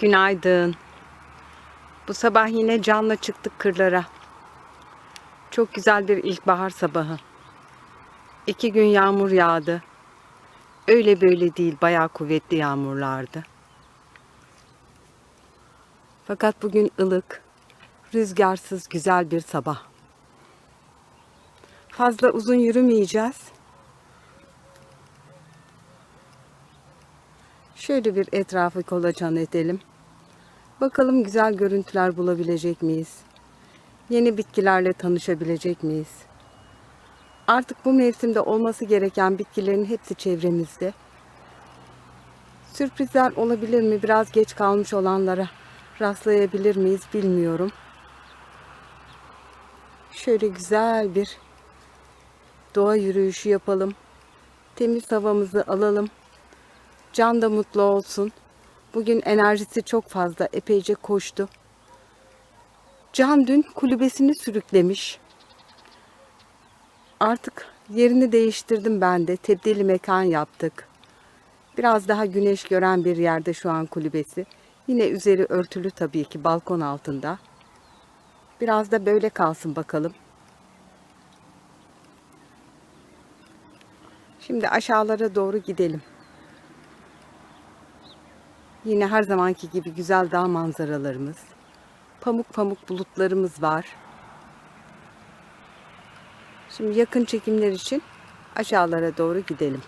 Günaydın. Bu sabah yine canla çıktık kırlara. Çok güzel bir ilkbahar sabahı. İki gün yağmur yağdı. Öyle böyle değil, bayağı kuvvetli yağmurlardı. Fakat bugün ılık, rüzgarsız güzel bir sabah. Fazla uzun yürümeyeceğiz. Şöyle bir etrafı kolaçan edelim. Bakalım güzel görüntüler bulabilecek miyiz? Yeni bitkilerle tanışabilecek miyiz? Artık bu mevsimde olması gereken bitkilerin hepsi çevremizde. Sürprizler olabilir mi? Biraz geç kalmış olanlara rastlayabilir miyiz bilmiyorum. Şöyle güzel bir doğa yürüyüşü yapalım. Temiz havamızı alalım. Can da mutlu olsun. Bugün enerjisi çok fazla. Epeyce koştu. Can dün kulübesini sürüklemiş. Artık yerini değiştirdim ben de. Tebdili mekan yaptık. Biraz daha güneş gören bir yerde şu an kulübesi. Yine üzeri örtülü tabii ki balkon altında. Biraz da böyle kalsın bakalım. Şimdi aşağılara doğru gidelim. Yine her zamanki gibi güzel dağ manzaralarımız. Pamuk pamuk bulutlarımız var. Şimdi yakın çekimler için aşağılara doğru gidelim.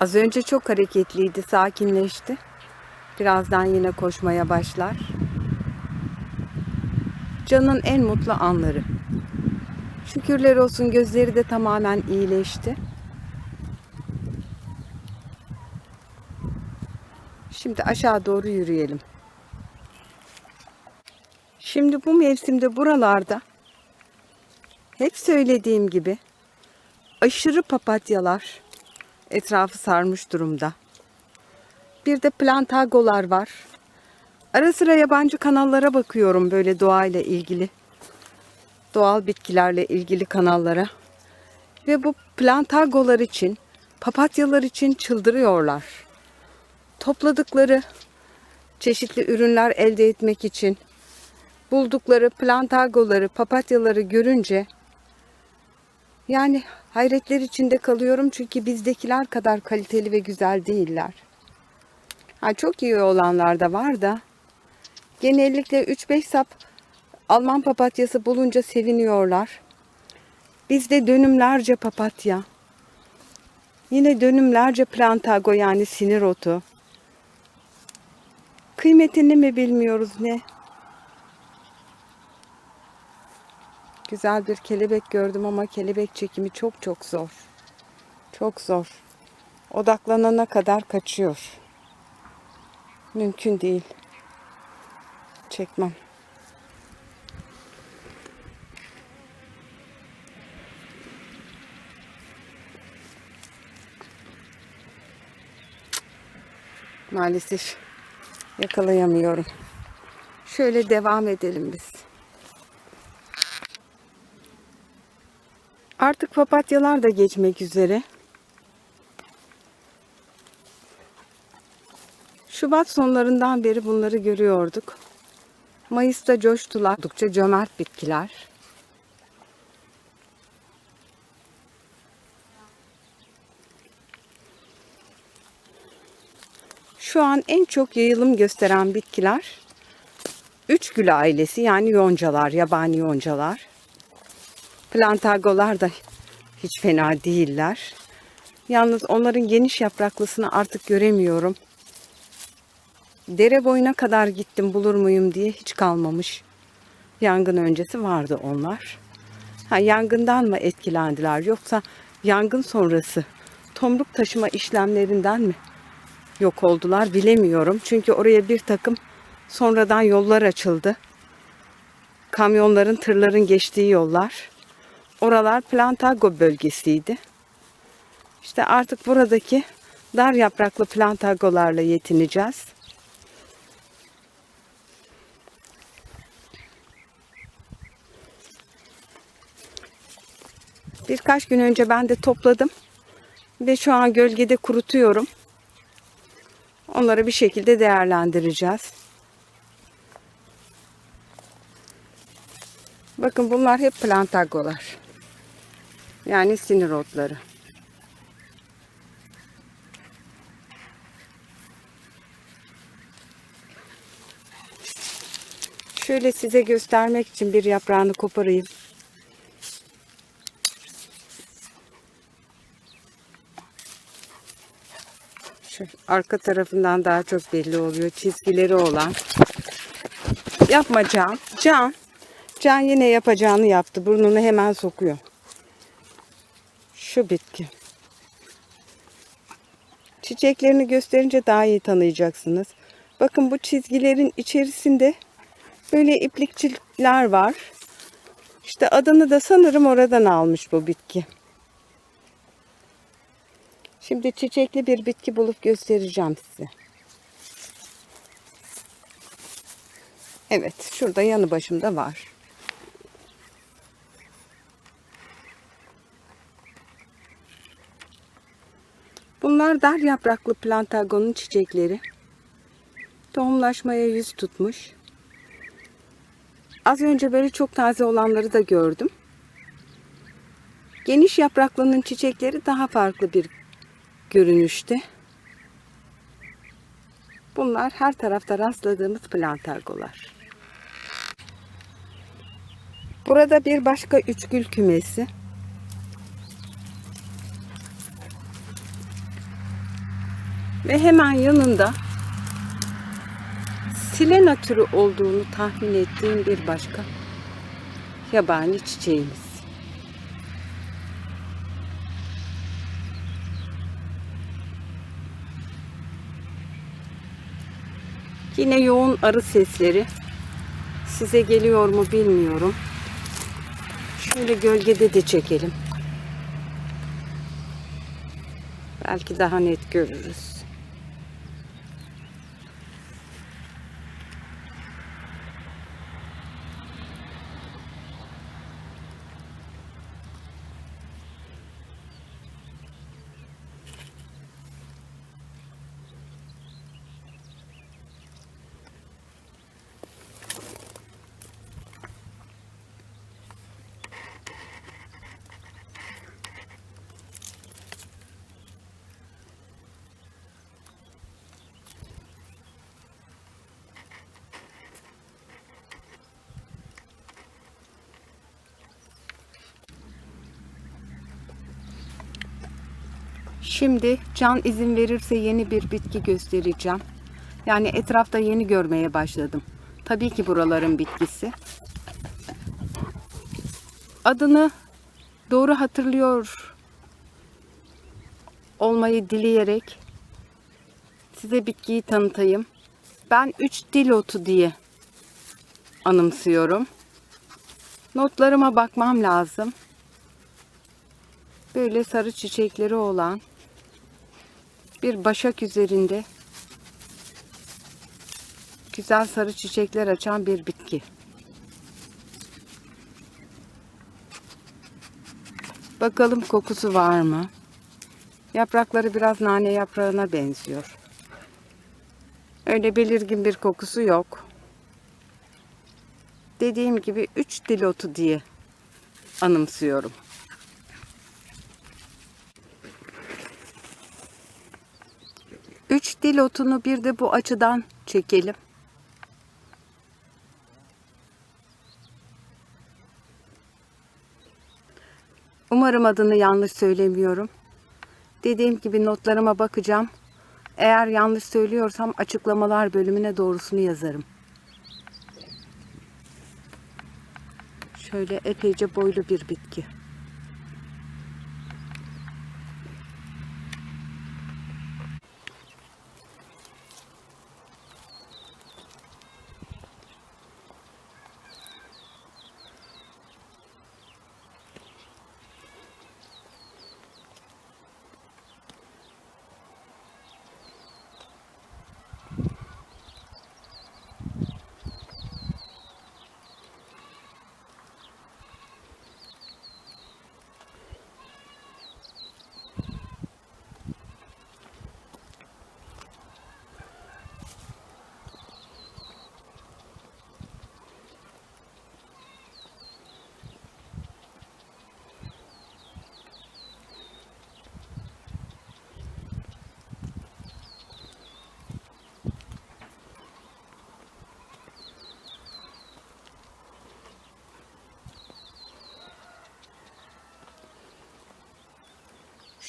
Az önce çok hareketliydi, sakinleşti. Birazdan yine koşmaya başlar. Can'ın en mutlu anları. Şükürler olsun gözleri de tamamen iyileşti. Şimdi aşağı doğru yürüyelim. Şimdi bu mevsimde buralarda hep söylediğim gibi aşırı papatyalar etrafı sarmış durumda. Bir de plantagolar var. Ara sıra yabancı kanallara bakıyorum böyle doğayla ilgili doğal bitkilerle ilgili kanallara. Ve bu plantagolar için, papatyalar için çıldırıyorlar. Topladıkları çeşitli ürünler elde etmek için buldukları plantagoları, papatyaları görünce yani hayretler içinde kalıyorum çünkü bizdekiler kadar kaliteli ve güzel değiller. Ha, çok iyi olanlar da var da genellikle 3-5 sap Alman papatyası bulunca seviniyorlar. Bizde dönümlerce papatya. Yine dönümlerce plantago yani sinir otu. Kıymetini mi bilmiyoruz ne? Güzel bir kelebek gördüm ama kelebek çekimi çok çok zor. Çok zor. Odaklanana kadar kaçıyor. Mümkün değil. Çekmem. Maalesef yakalayamıyorum. Şöyle devam edelim biz. Artık papatyalar da geçmek üzere. Şubat sonlarından beri bunları görüyorduk. Mayıs'ta coştular. Oldukça cömert bitkiler. Şu an en çok yayılım gösteren bitkiler üç gül ailesi yani yoncalar, yabani yoncalar. Plantagolar da hiç fena değiller. Yalnız onların geniş yapraklısını artık göremiyorum. Dere boyuna kadar gittim bulur muyum diye hiç kalmamış. Yangın öncesi vardı onlar. Ha, yangından mı etkilendiler yoksa yangın sonrası tomruk taşıma işlemlerinden mi yok oldular bilemiyorum. Çünkü oraya bir takım sonradan yollar açıldı. Kamyonların, tırların geçtiği yollar. Oralar Plantago bölgesiydi. İşte artık buradaki dar yapraklı plantagolarla yetineceğiz. Birkaç gün önce ben de topladım. Ve şu an gölgede kurutuyorum. Onları bir şekilde değerlendireceğiz. Bakın bunlar hep plantagolar. Yani sinir otları. Şöyle size göstermek için bir yaprağını koparayım. Şu arka tarafından daha çok belli oluyor. Çizgileri olan. Yapma Can. Can. Can yine yapacağını yaptı. Burnunu hemen sokuyor. Şu bitki. Çiçeklerini gösterince daha iyi tanıyacaksınız. Bakın bu çizgilerin içerisinde böyle iplikçiler var. İşte adını da sanırım oradan almış bu bitki. Şimdi çiçekli bir bitki bulup göstereceğim size. Evet, şurada yanı başımda var. Bunlar dar yapraklı plantagonun çiçekleri. Tohumlaşmaya yüz tutmuş. Az önce böyle çok taze olanları da gördüm. Geniş yapraklının çiçekleri daha farklı bir görünüşte. Bunlar her tarafta rastladığımız plantagolar. Burada bir başka üçgül kümesi. Ve hemen yanında silena türü olduğunu tahmin ettiğim bir başka yabani çiçeğimiz. Yine yoğun arı sesleri. Size geliyor mu bilmiyorum. Şöyle gölgede de çekelim. Belki daha net görürüz. Şimdi can izin verirse yeni bir bitki göstereceğim. Yani etrafta yeni görmeye başladım. Tabii ki buraların bitkisi. Adını doğru hatırlıyor olmayı dileyerek size bitkiyi tanıtayım. Ben üç dil otu diye anımsıyorum. Notlarıma bakmam lazım. Böyle sarı çiçekleri olan bir başak üzerinde güzel sarı çiçekler açan bir bitki. Bakalım kokusu var mı? Yaprakları biraz nane yaprağına benziyor. Öyle belirgin bir kokusu yok. Dediğim gibi üç dil otu diye anımsıyorum. Üç dil otunu bir de bu açıdan çekelim. Umarım adını yanlış söylemiyorum. Dediğim gibi notlarıma bakacağım. Eğer yanlış söylüyorsam açıklamalar bölümüne doğrusunu yazarım. Şöyle epeyce boylu bir bitki.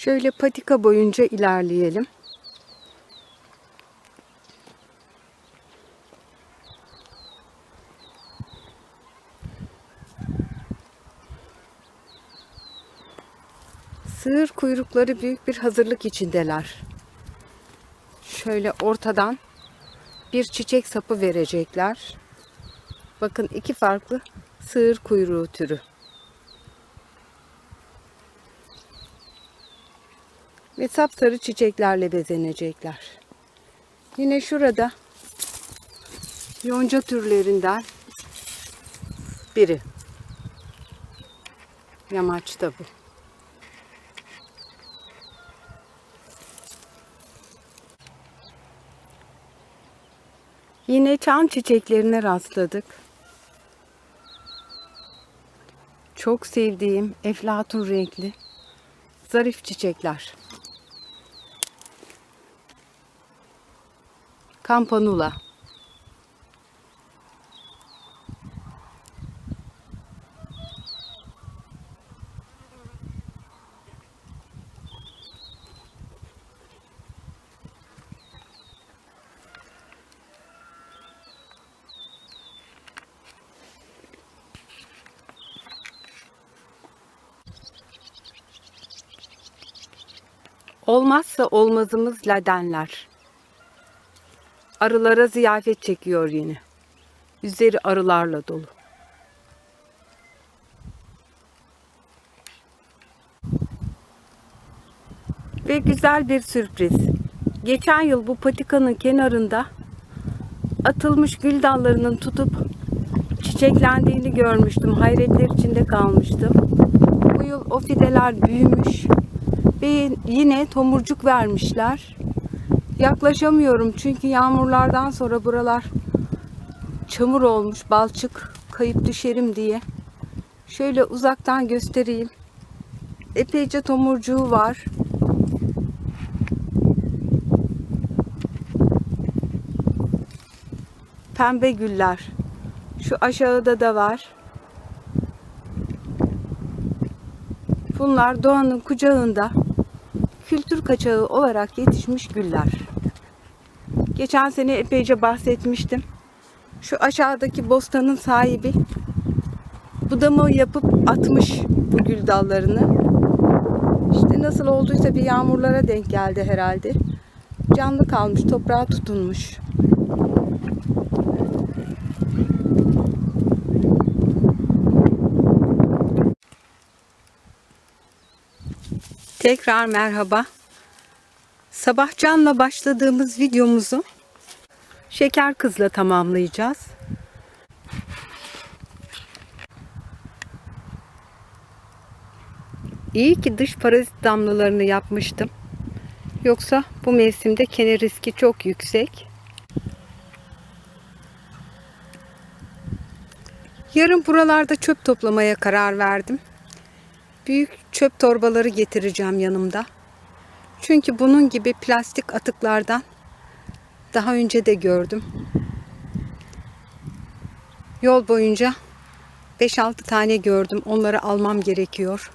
Şöyle patika boyunca ilerleyelim. Sığır kuyrukları büyük bir hazırlık içindeler. Şöyle ortadan bir çiçek sapı verecekler. Bakın iki farklı sığır kuyruğu türü. Ve sapsarı çiçeklerle bezenecekler. Yine şurada yonca türlerinden biri. Yamaçta bu. Yine çam çiçeklerine rastladık. Çok sevdiğim eflatun renkli zarif çiçekler. Campanula. Olmazsa olmazımız ladenler. Arılara ziyafet çekiyor yine. Üzeri arılarla dolu. Ve güzel bir sürpriz. Geçen yıl bu patikanın kenarında atılmış gül dallarının tutup çiçeklendiğini görmüştüm. Hayretler içinde kalmıştım. Bu yıl o fideler büyümüş ve yine tomurcuk vermişler. Yaklaşamıyorum çünkü yağmurlardan sonra buralar çamur olmuş, balçık kayıp düşerim diye. Şöyle uzaktan göstereyim. Epeyce tomurcuğu var. Pembe güller. Şu aşağıda da var. Bunlar doğanın kucağında kültür kaçağı olarak yetişmiş güller. Geçen sene epeyce bahsetmiştim. Şu aşağıdaki bostanın sahibi budama yapıp atmış bu gül dallarını. İşte nasıl olduysa bir yağmurlara denk geldi herhalde. Canlı kalmış, toprağa tutunmuş. Tekrar merhaba. Sabah canla başladığımız videomuzu şeker kızla tamamlayacağız. İyi ki dış parazit damlalarını yapmıştım. Yoksa bu mevsimde kene riski çok yüksek. Yarın buralarda çöp toplamaya karar verdim. Büyük çöp torbaları getireceğim yanımda. Çünkü bunun gibi plastik atıklardan daha önce de gördüm. Yol boyunca 5-6 tane gördüm. Onları almam gerekiyor.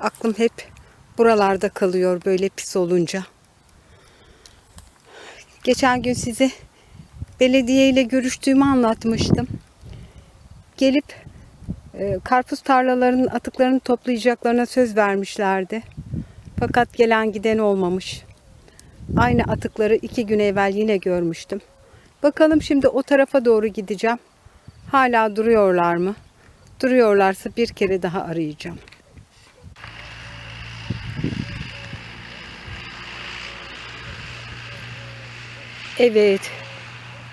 Aklım hep buralarda kalıyor böyle pis olunca. Geçen gün size belediye ile görüştüğümü anlatmıştım. Gelip karpuz tarlalarının atıklarını toplayacaklarına söz vermişlerdi. Fakat gelen giden olmamış. Aynı atıkları iki gün evvel yine görmüştüm. Bakalım şimdi o tarafa doğru gideceğim. Hala duruyorlar mı? Duruyorlarsa bir kere daha arayacağım. Evet.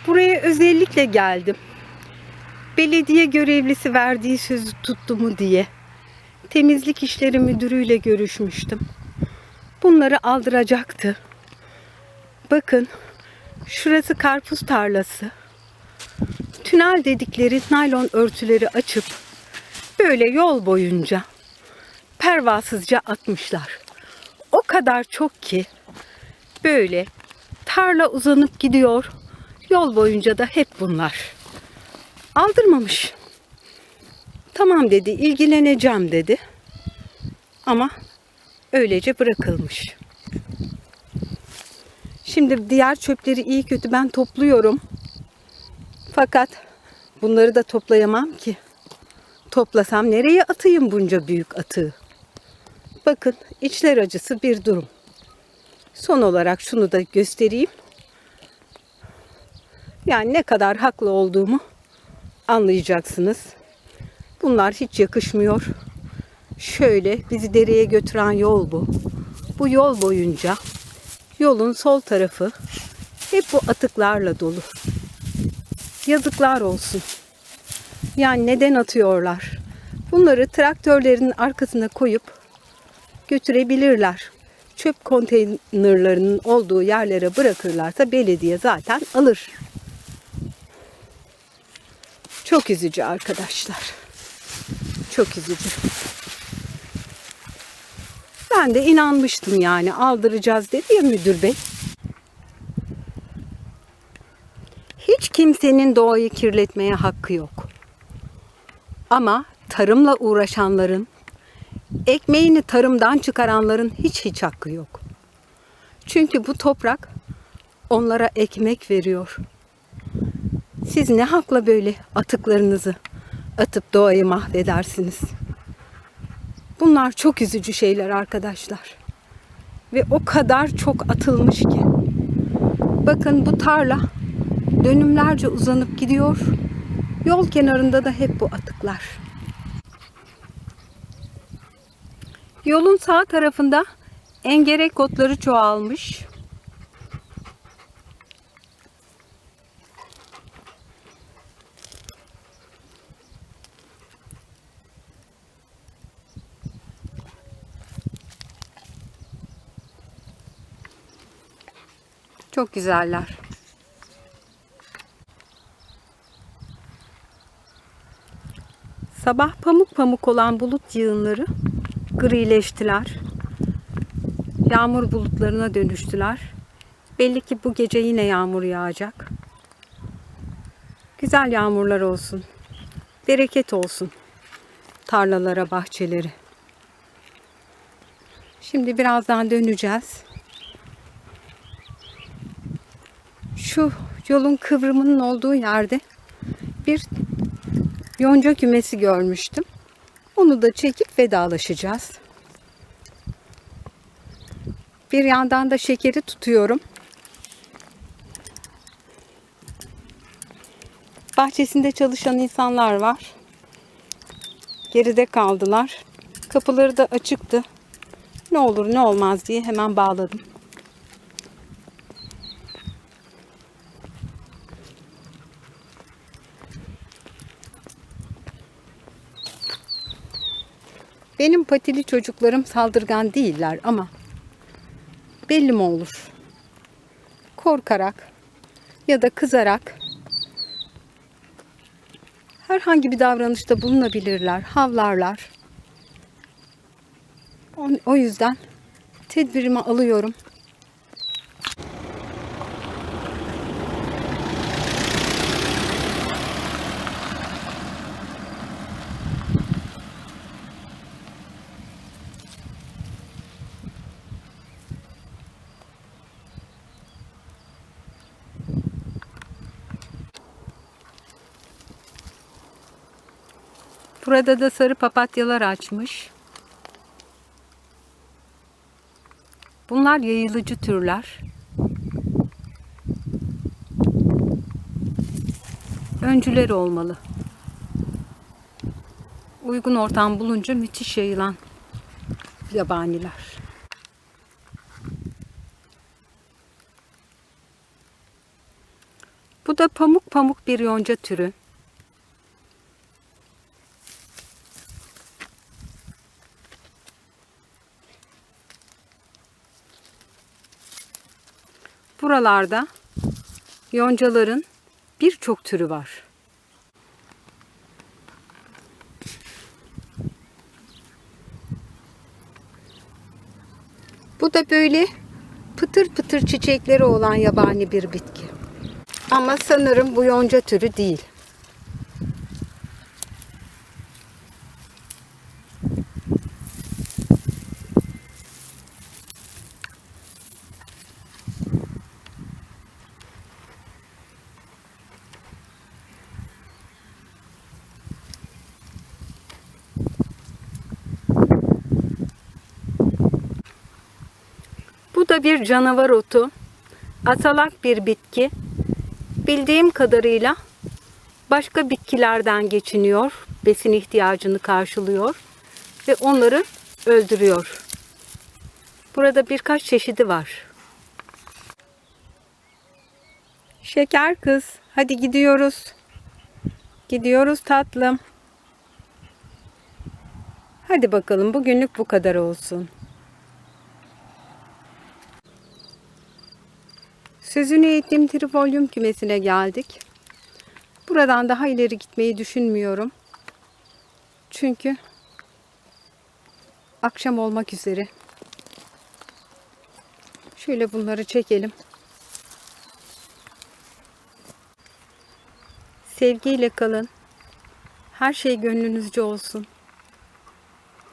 Buraya özellikle geldim. Belediye görevlisi verdiği sözü tuttu mu diye. Temizlik işleri müdürüyle görüşmüştüm. Bunları aldıracaktı. Bakın şurası karpuz tarlası. Tünel dedikleri naylon örtüleri açıp böyle yol boyunca pervasızca atmışlar. O kadar çok ki böyle tarla uzanıp gidiyor. Yol boyunca da hep bunlar. Aldırmamış. Tamam dedi, ilgileneceğim dedi. Ama öylece bırakılmış. Şimdi diğer çöpleri iyi kötü ben topluyorum. Fakat bunları da toplayamam ki. Toplasam nereye atayım bunca büyük atığı? Bakın içler acısı bir durum. Son olarak şunu da göstereyim. Yani ne kadar haklı olduğumu anlayacaksınız. Bunlar hiç yakışmıyor. Şöyle bizi dereye götüren yol bu. Bu yol boyunca yolun sol tarafı hep bu atıklarla dolu. Yazıklar olsun. Yani neden atıyorlar? Bunları traktörlerin arkasına koyup götürebilirler. Çöp konteynerlarının olduğu yerlere bırakırlarsa belediye zaten alır. Çok üzücü arkadaşlar. Çok üzücü. Ben de inanmıştım yani aldıracağız dedi ya müdür bey. Hiç kimsenin doğayı kirletmeye hakkı yok. Ama tarımla uğraşanların, ekmeğini tarımdan çıkaranların hiç hiç hakkı yok. Çünkü bu toprak onlara ekmek veriyor. Siz ne hakla böyle atıklarınızı atıp doğayı mahvedersiniz? Bunlar çok üzücü şeyler arkadaşlar. Ve o kadar çok atılmış ki. Bakın bu tarla dönümlerce uzanıp gidiyor. Yol kenarında da hep bu atıklar. Yolun sağ tarafında engerek otları çoğalmış. Çok güzeller. Sabah pamuk pamuk olan bulut yığınları grileştiler. Yağmur bulutlarına dönüştüler. Belli ki bu gece yine yağmur yağacak. Güzel yağmurlar olsun. Bereket olsun. Tarlalara, bahçeleri. Şimdi birazdan döneceğiz. Şu yolun kıvrımının olduğu yerde bir yonca kümesi görmüştüm. Onu da çekip vedalaşacağız. Bir yandan da şekeri tutuyorum. Bahçesinde çalışan insanlar var. Geride kaldılar. Kapıları da açıktı. Ne olur ne olmaz diye hemen bağladım. Benim patili çocuklarım saldırgan değiller ama belli mi olur? Korkarak ya da kızarak herhangi bir davranışta bulunabilirler, havlarlar. O, yüzden tedbirimi alıyorum. Burada da sarı papatyalar açmış. Bunlar yayılıcı türler. Öncüler olmalı. Uygun ortam bulunca müthiş yayılan yabaniler. Bu da pamuk pamuk bir yonca türü. Buralarda yoncaların birçok türü var. Bu da böyle pıtır pıtır çiçekleri olan yabani bir bitki. Ama sanırım bu yonca türü değil. Bu da bir canavar otu. Asalak bir bitki. Bildiğim kadarıyla başka bitkilerden geçiniyor. Besin ihtiyacını karşılıyor ve onları öldürüyor. Burada birkaç çeşidi var. Şeker kız, hadi gidiyoruz. Gidiyoruz tatlım. Hadi bakalım bugünlük bu kadar olsun. Sözünü ettiğim trifolyum kümesine geldik. Buradan daha ileri gitmeyi düşünmüyorum. Çünkü akşam olmak üzere. Şöyle bunları çekelim. Sevgiyle kalın. Her şey gönlünüzce olsun.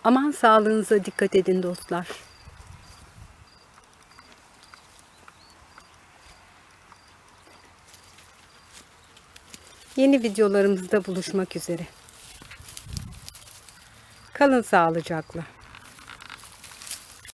Aman sağlığınıza dikkat edin dostlar. Yeni videolarımızda buluşmak üzere. Kalın sağlıcakla.